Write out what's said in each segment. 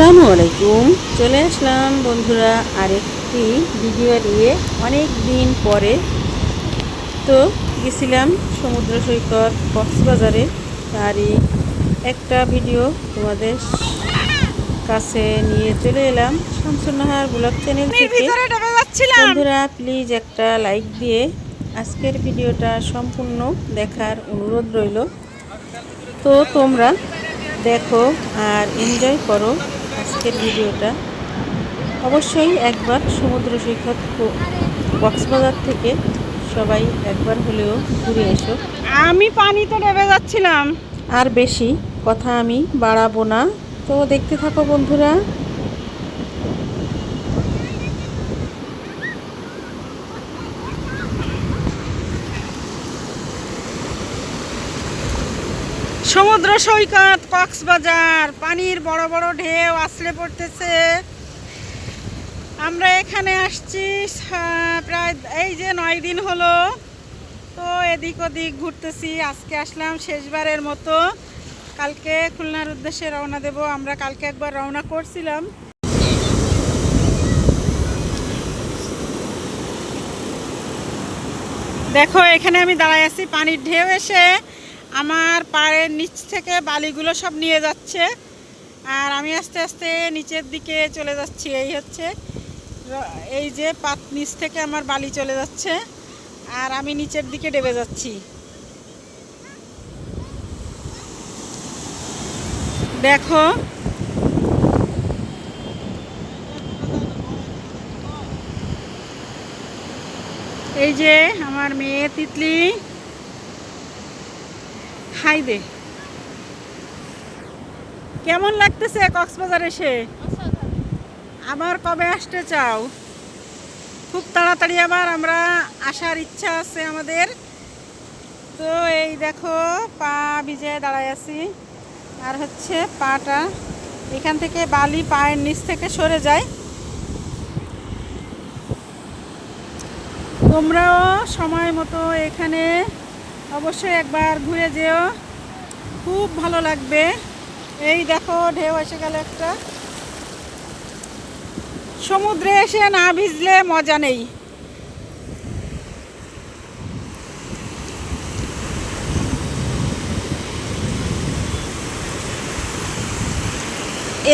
আসসালামু আলাইকুম। চলে আসলাম বন্ধুরা আরেকটি ভিডিও নিয়ে অনেক দিন পরে। তো গেছিলাম সমুদ্র সৈকত কক্সবাজারে। তারই একটা ভিডিও তোমাদের কাছে নিয়ে চলে এলাম। শামসুন্নাহার ব্লগ চ্যানেল থেকে। বন্ধুরা প্লিজ একটা লাইক দিয়ে আজকের ভিডিওটা সম্পূর্ণ দেখার অনুরোধ রইল। তো তোমরা দেখো আর এনজয় করো। আজকের ভিডিওটা। অবশ্যই একবার সমুদ্র সৈকত কক্সবাজার থেকে সবাই একবার হলেও ঘুরে এসো। আমি পানিতে ডুবে যাচ্ছিলাম। আর বেশি কথা আমি বাড়াবো না। তো দেখতে থাকো বন্ধুরা। সমুদ্র সৈকত। কক্সবাজার, পানির বড় বড় ঢেউ আসলে পড়তেছে। আমরা এখানে আসছি প্রায় এই যে নয় দিন হলো। তো এদিক ওদিক ঘুরতেছি, আজকে আসলাম শেষবারের মতো। কালকে খুলনার উদ্দেশ্যে রওনা দেব, আমরা কালকে একবার রওনা করছিলাম। দেখো, এখানে আমি দাঁড়ায় আছি, পানির ঢেউ এসে। আমার পায়ের নিচ থেকে বালিগুলো সব নিয়ে যাচ্ছে। আর আমি আস্তে আস্তে নিচের দিকে চলে যাচ্ছি। এই হচ্ছে এই যে পাত নিচ থেকে আমার বালি চলে যাচ্ছে। আর আমি নিচের দিকে ডেবে যাচ্ছি। দেখো, এই যে আমার মেয়ে তিতলি। দে কেমন লাগতেছে কক্সবাজার এসে? আবার কবে আসতে চাও? খুব তাড়াতাড়ি আবার আমরা আসার ইচ্ছা আছে আমাদের। তো এই দেখো, পা ভিজে দাঁড়ায় আছি। আর হচ্ছে পাটা এখান থেকে বালি পায়ের নিচ থেকে সরে যায়। তোমরাও সময় মতো এখানে অবশ্যই একবার ঘুরে যেও। খুব ভালো লাগবে। এই দেখো, ঢেউ এসে গেল একটা। সমুদ্রে এসে না ভিজলে মজা নেই।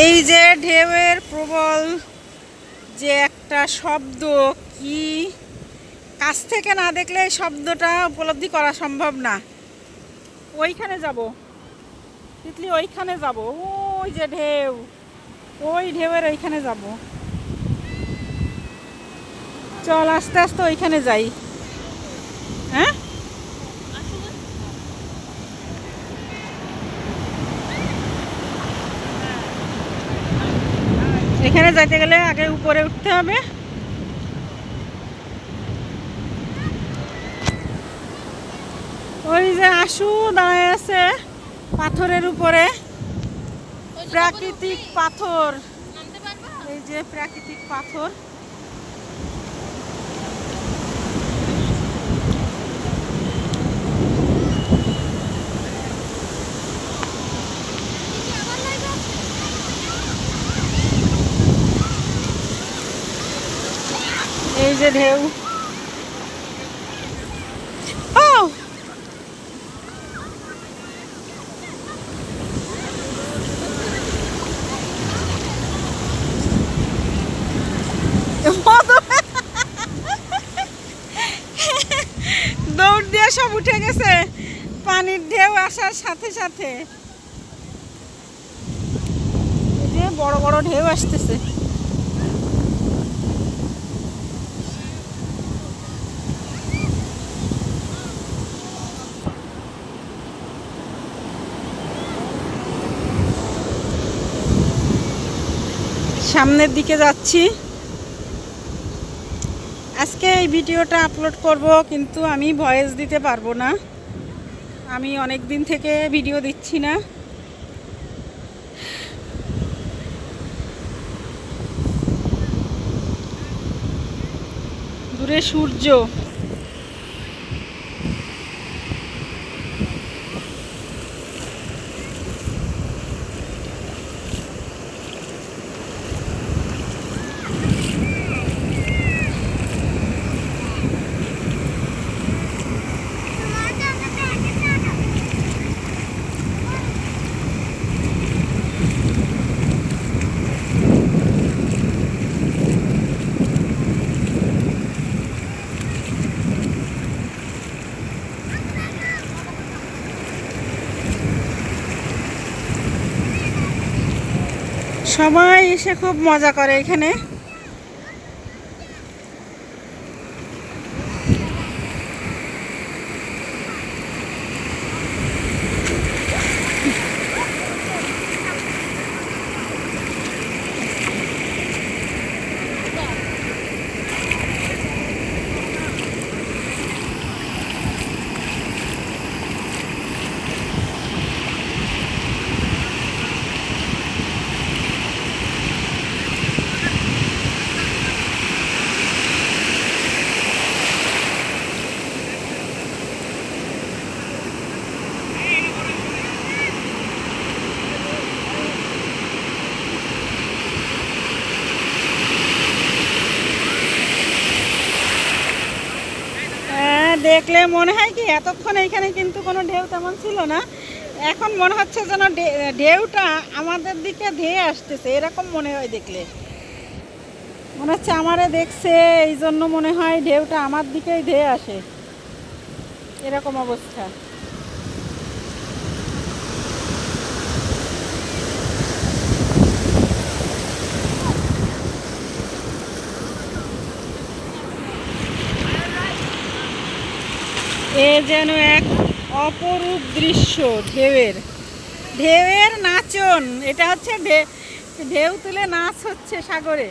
এই যে ঢেউয়ের প্রবল যে একটা শব্দ, কি কাছ থেকে না দেখলে এই শব্দটা উপলব্ধি করা সম্ভব না। ওইখানে যাব। তিতলি, ওইখানে যাব। ওই যে ঢেউ। ওই ঢেউয়ের ওইখানে যাব। চল, আস্তে আস্তে ওইখানে যাই। হ্যাঁ? এখানে যাইতে গেলে আগে উপরে উঠতে হবে। ওই যে আশু দাঁড়ায় আছে পাথরের উপরে। প্রাকৃতিক পাথর। এই যে প্রাকৃতিক পাথর। এই যে ঢেউ ও দৌড় দিয়ে সব উঠে গেছে পানির ঢেউ আসার সাথে সাথে বড় বড় ঢেউ আসতেছে। সামনের দিকে যাচ্ছি। আজকে এই ভিডিওটা আপলোড করব, কিন্তু আমি ভয়েস দিতে পারব না। আমি অনেক দিন থেকে ভিডিও দিচ্ছি না। দূরে সূর্য। সবাই এসে খুব মজা করে এখানে হ্যাঁ, দেখলে মনে হয় কি এতক্ষণ এখানে কিন্তু কোনো ঢেউ তেমন ছিল না। এখন মনে হচ্ছে যেন ঢেউটা আমাদের দিকে ধেয়ে আসতেছে, এরকম মনে হয় দেখলে। মনে হচ্ছে আমারে দেখছে এই জন্য মনে হয় ঢেউটা আমার দিকেই ধেয়ে আসে। এরকম অবস্থা। যেন এক অপরূপ দৃশ্য ঢেউয়ের। ঢেউয়ের নাচন এটা হচ্ছে ঢেউ তুলে নাচ হচ্ছে সাগরে।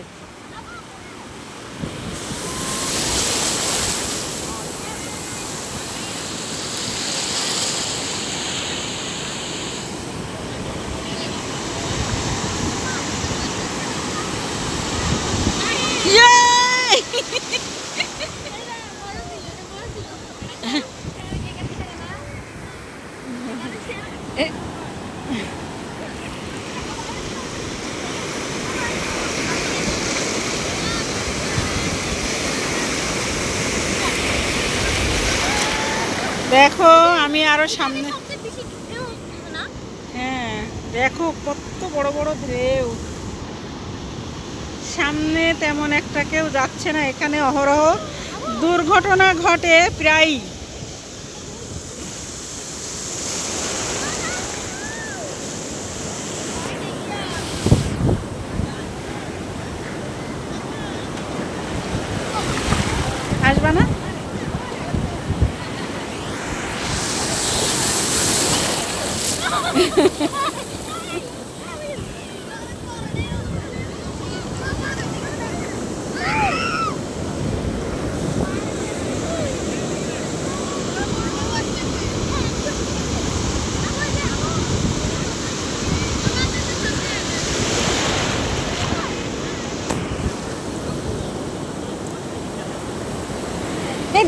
দেখো, আমি আরও সামনে হ্যাঁ দেখো কত বড় বড় ঢেউ। সামনে তেমন একটা কেউ যাচ্ছে না, এখানে অহরহ। দুর্ঘটনা ঘটে প্রায়ই। আসবা না? এই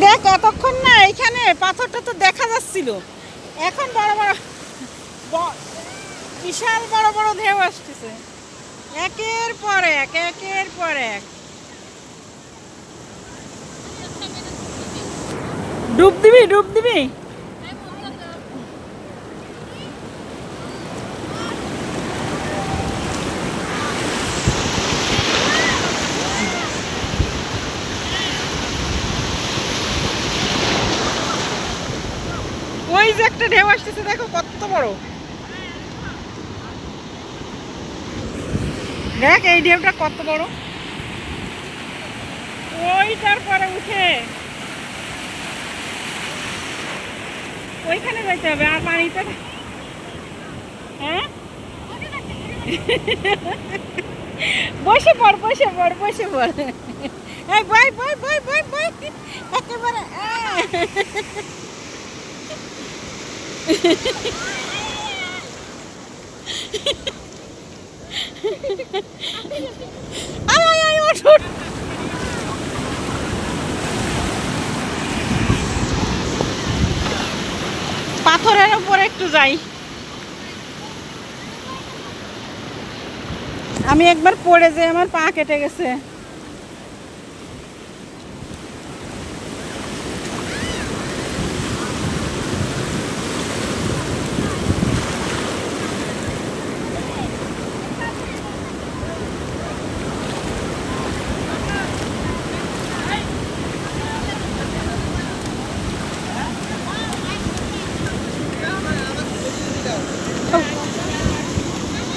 দেখ এতক্ষণ না এখানে পাথরটা তো দেখা যাচ্ছিল। এখন বড় বড় বিশাল বড় বড় ঢেউ আসতেছে। একের পর এক একের পর এক। ডুব দিবি ডুব দিবি? ওই যে একটা ঢেউ আসতেছে দেখো কত বড়। দেখ, এই ঢেউটা কত বড়। ওইটার পরে উঠে। ওইখানে যাইতে হবে, আর পানিতে হ্যাঁ? বসে পড় বসে পড় বসে পড়। এই বই বই বই বই বই একেবারে আহ। আয় আয় আয় ওঠ ওঠ। পাথরের উপর একটু যাই আমি একবার পড়ে যে আমার পা কেটে গেছে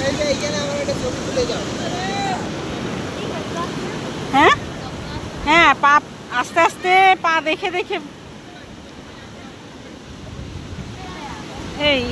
এই যে এইখানে আমার একটা ছবি তুলে যাও আস্তে পা দেখে দেখে এই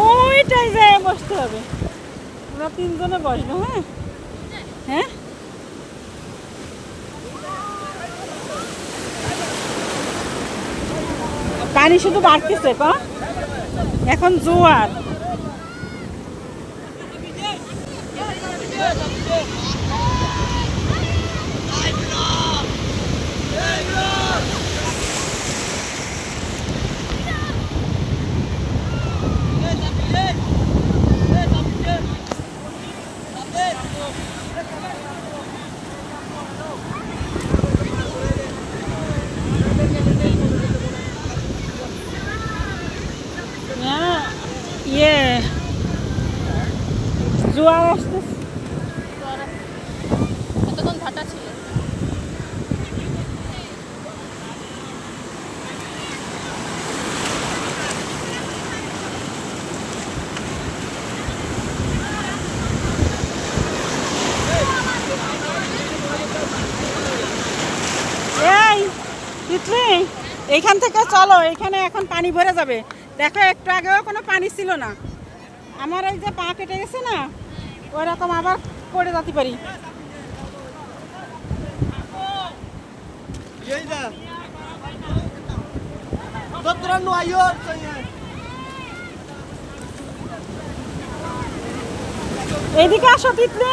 ওইটাই যায় বসতে হবে আমরা তিনজনে বসবো হ্যাঁ? হ্যাঁ? পানি শুধু বাড়তেছে এখন জোয়ার হ্যাঁ, ইয়ে জোয়ার আসতেছে এতক্ষণ ভাটা ছিল এই তিতলি এইখান থেকে চলো, এখানে এখন পানি ভরে যাবে। দেখো, একটু আগেও কোনো পানি ছিল না। আমার এই যে পা কেটে গেছে না ওই রকম আবার পড়ে যেতে পারি! এইদিকে আসো তিতলি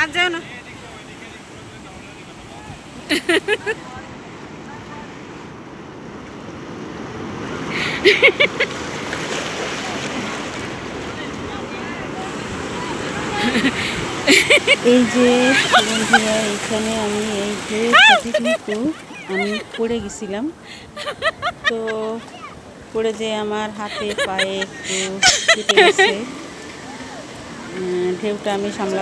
আর যাও না। এই যে বন্ধুরা, এখানে আমি এই যে কিন্তু আমি পড়ে গেছিলাম। তো পড়ে যে আমার হাতে পায়ে একটু ঢেউটা আমি সামলা